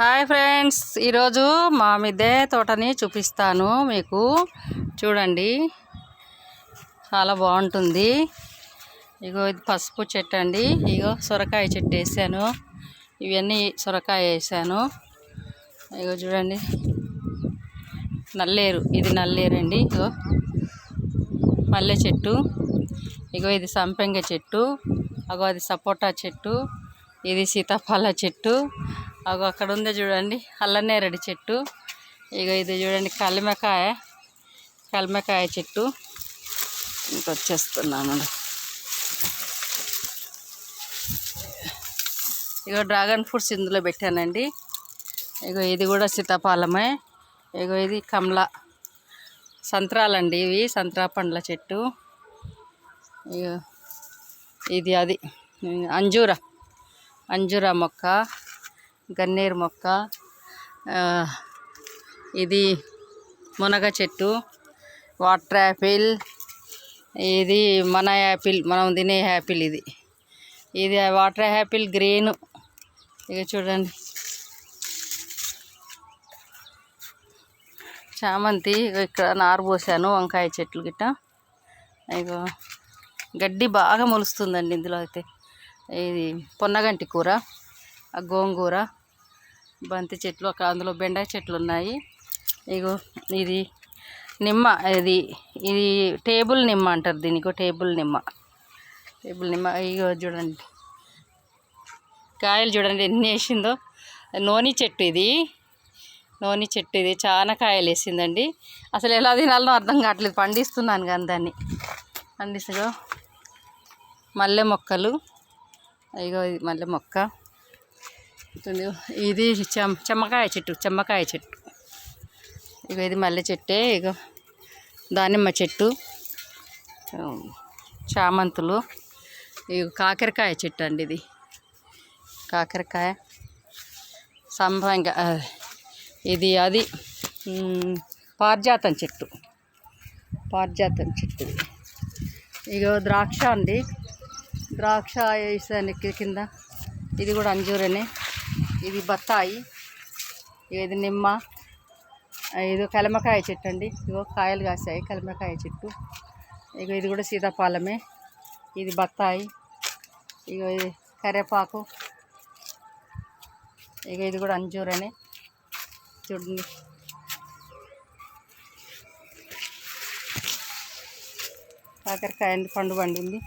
Hi friends ఈరోజు మా మిద్దె తోటని చూపిస్తాను మీకు. చూడండి చాలా బాగుంటుంది. ఇగో ఇది పసుపు చెట్టు అండి. ఇగో సొరకాయ చెట్టు వేసాను. ఇవన్నీ సొరకాయ వేసాను. ఇగో చూడండి నల్లేరు. ఇది నల్లేరు అండి ఇగో మల్లె చెట్టు. ఇగో ఇది సంపెంగ చెట్టు. అగో అది సపోటా చెట్టు. ఇది సీతాఫల చెట్టు. అగో అక్కడ ఉందే చూడండి అల్లనేరడి చెట్టు. ఇగో ఇది చూడండి కలిమకాయ. కలిమకాయ చెట్టు. ఇంకొచ్చేస్తున్నాను ఇగో డ్రాగన్ ఫ్రూట్స్ ఇందులో పెట్టానండి. ఇగో ఇది కూడా సీతాఫలమే. ఇగో ఇది కమల. సంత్రాలండి ఇవి సంత్రా పండ్ల చెట్టు. ఇగో ఇది అది. అంజూర. అంజూర మొక్క. గన్నేరు మొక్క ఇది మునగ చెట్టు వాటర్ యాపిల్ ఇది మన యాపిల్ మనం తినే యాపిల్ ఇది. ఇది వాటర్ యాపిల్ గ్రీన్. ఇక చూడండి. చామంతి ఇక్కడ నారు పోసాను వంకాయ చెట్లు గిట్ట. ఇగో గడ్డి బాగా మొలుస్తుందండి ఇందులో అయితే. ఇది పొన్నగంటి కూర ఆ గోంగూర. బంతి చెట్లు ఒక అందులో బెండాయి చెట్లు ఉన్నాయి. ఇగో ఇది నిమ్మ ఇది ఇది టేబుల్ నిమ్మ అంటారు దీనికి టేబుల్ నిమ్మ. టేబుల్ నిమ్మ ఇగో చూడండి. కాయలు చూడండి ఎన్ని వేసిందో. నోని చెట్టు ఇది. నోని చెట్టు ఇది చాలా కాయలు వేసిందండి. అసలు ఎలా తినాలో అర్థం కావట్లేదు. పండిస్తున్నాను కానీ దాన్ని. పండిస్తుగో మల్లె మొక్కలు. ఇగో ఇది మల్లె మొక్క. ఇది చెమ్ చెమ్మకాయ చెట్టు చెమ్మకాయ చెట్టు. ఇగో ఇది మల్లె చెట్టే ఇగో దానిమ్మ చెట్టు. చామంతులు. ఇగో కాకరకాయ చెట్టు అండి ఇది. కాకరకాయ. సంభంగా ఇది అది పారిజాతం చెట్టు. పారిజాతం చెట్టు ఇగో ద్రాక్ష అండి. ద్రాక్ష వేసానికి కింద. ఇది కూడా అంజూరనే. ఇది బత్తాయి ఇది నిమ్మ ఇది కలమకాయ చెట్టు అండి. ఇగో కాయలు కాసాయి కలమకాయ చెట్టు. ఇగో ఇది కూడా సీతాఫలమే. ఇది బత్తాయి ఇగో ఇది కరివేపాకు ఇగో ఇది కూడా అంజూరనే. చూడండి. కాకరకాయ అండి పండు పండింది?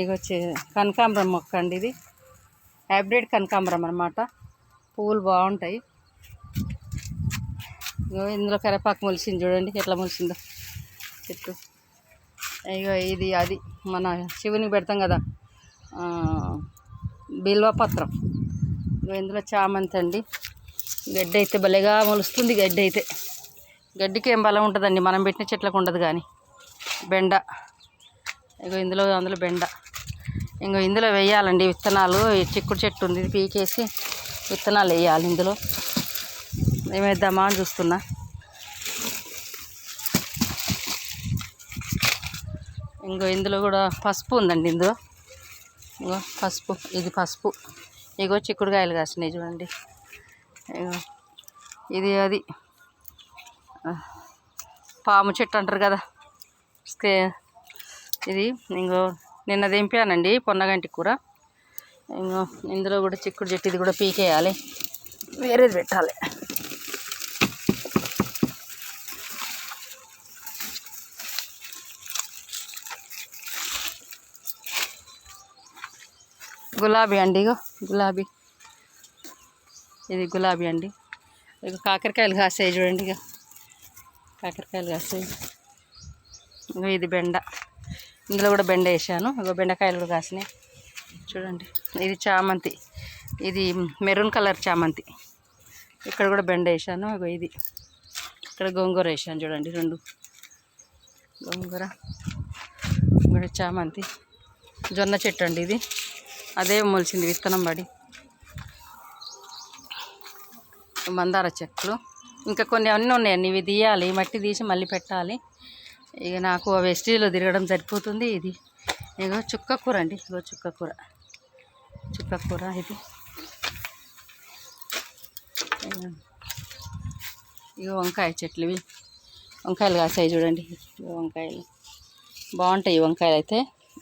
ఇక వచ్చే కనకాంబరం మొక్క అండి ఇది. హైబ్రిడ్ కనకాంబరం అనమాట పువ్వులు బాగుంటాయి. ఇగో ఇందులో కరేపాకు మొలిసింది చూడండి ఎట్లా మొలిసిందో. చెట్టు. ఇగో ఇది అది మన శివునికి పెడతాం కదా బిల్వపత్రం ఇందులో చామంతి అండి. గడ్డి అయితే భలేగా మొలుస్తుంది గడ్డి అయితే. గడ్డికి ఏం బలం ఉంటుందండి మనం పెట్టిన చెట్లకు ఉండదు కానీ. బెండ. ఇగో ఇందులో అందులో బెండ. ఇంకో ఇందులో వేయాలండి విత్తనాలు. చిక్కుడు చెట్టు ఉంది ఇది పీకేసి విత్తనాలు వేయాలి ఇందులో. ఏమేద్దామా అని చూస్తున్నా. ఇంకో ఇందులో కూడా పసుపు ఉందండి ఇందులో. ఇంకో పసుపు ఇది పసుపు. ఇగో చిక్కుడుకాయలు కాసినాయి చూడండి. ఇది అది. పాము చెట్టు అంటారు కదా. స్కే ఇది ఇంకో నిన్న దింపానండి పొన్నగంటి కూర. ఇంకో ఇందులో కూడా చిక్కుడు చెట్టు ఇది కూడా పీకేయాలి. వేరేది పెట్టాలి. గులాబీ అండి ఇగో గులాబీ. ఇది గులాబీ అండి. ఇక కాకరకాయలు కాసాయి చూడండి ఇక కాకరకాయలు ఇగో ఇది బెండ. ఇందులో కూడా బెండ వేసాను. ఇగో బెండకాయలు కూడా కాసినాయి. చూడండి. ఇది చామంతి. ఇది మెరూన్ కలర్ చామంతి. ఇక్కడ కూడా బెండ వేసాను ఇది. ఇక్కడ గోంగూర వేసాను చూడండి రెండు. గోంగూర ఇక్కడ చామంతి. జొన్న చెట్టు అండి ఇది. అదే మొలిచింది విత్తనం పడి మందార చెట్లు. ఇంకా కొన్ని అన్నీ ఉన్నాయండి ఇవి తీయాలి మట్టి తీసి మళ్ళీ పెట్టాలి. ఇక నాకు ఆ వెస్టీజ్లో తిరగడం సరిపోతుంది ఇది. ఇగో చుక్క కూర అండి. ఇగో చుక్క కూర. చుక్క కూర ఇది. ఇగో వంకాయ చెట్లు ఇవి. వంకాయలు కాసాయి చూడండి. వంకాయలు. బాగుంటాయి వంకాయలు అయితే.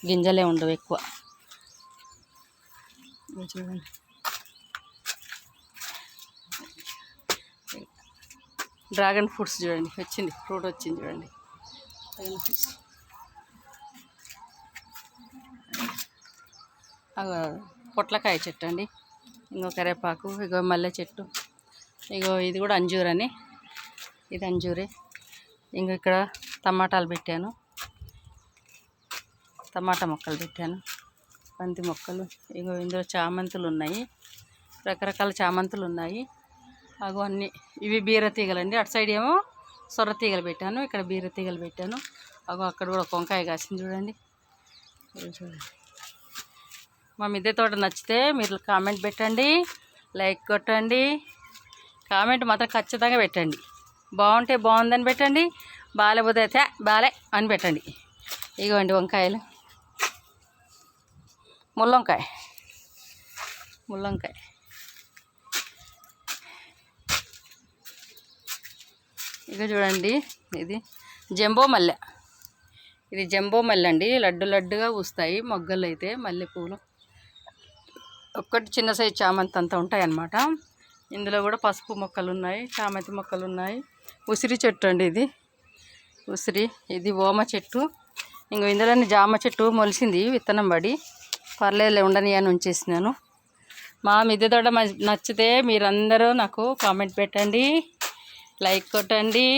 గింజలే ఉండవు ఎక్కువ. చూడండి. డ్రాగన్ ఫ్రూట్స్ చూడండి. వచ్చింది. ఫ్రూట్ వచ్చింది చూడండి. Dragon fruits. పొట్లకాయ చెట్టు అండి. ఇంకో కరేపాకు ఇగో మల్లె చెట్టు. ఇగో ఇది కూడా అంజూర్ అని. ఇది అంజూరే. ఇంకో ఇక్కడ టమాటాలు పెట్టాను. టమాటా మొక్కలు పెట్టాను. బంతి మొక్కలు. ఇగో ఇందులో చామంతులు ఉన్నాయి. రకరకాల చామంతులు ఉన్నాయి. అగో అన్ని. ఇవి బీర తీగలండి అటు సైడ్ ఏమో సొర్ర తీగలు పెట్టాను. ఇక్కడ బీర తీగలు పెట్టాను. అగో అక్కడ కూడా వంకాయ కాసింది చూడండి. చూడండి. మా మిద్దె తోట నచ్చితే మీరు కామెంట్ పెట్టండి లైక్ కొట్టండి కామెంట్ మాత్రం ఖచ్చితంగా పెట్టండి. బాగుంటే బాగుందని పెట్టండి బాగాలేకపోతే అయితే బాలే అని పెట్టండి. ఇగోండి వంకాయలు. ముల్లంకాయ. ముల్లంకాయ. ఇక చూడండి ఇది జంబో మల్లె. ఇది జంబో మల్లె అండి. లడ్డు లడ్డుగా పూస్తాయి. మొగ్గలు అయితే మల్లెపూలు. ఒక్కటి చిన్న సైజు చామంతి అంతా ఉంటాయి అన్నమాట ఇందులో కూడా పసుపు మొక్కలు ఉన్నాయి చామంతి మొక్కలు ఉన్నాయి ఉసిరి చెట్టు అండి ఇది. ఉసిరి ఇది ఓమ చెట్టు. ఇంక ఇందులోని జామ చెట్టు మొలిసింది విత్తనం పడి పర్లేదులే ఉండని అని ఉంచేసినాను. మా మిద్దె తోట నచ్చితే మీరందరూ నాకు కామెంట్ పెట్టండి లైక్ కొట్టండి.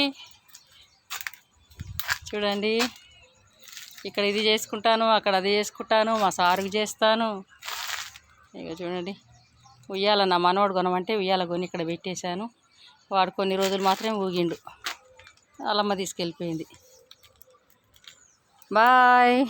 చూడండి. ఇక్కడ ఇది చేసుకుంటాను అక్కడ అది చేసుకుంటాను మా సారుకు చేస్తాను. ఇక చూడండి. ఉయ్యాల నా మనవాడు కొనమంటే ఉయ్యాల కొని ఇక్కడ పెట్టేశాను. వాడు కొన్ని రోజులు మాత్రమే ఊగిండు. వాళ్ళమ్మ తీసుకెళ్ళిపోయింది. బాయ్.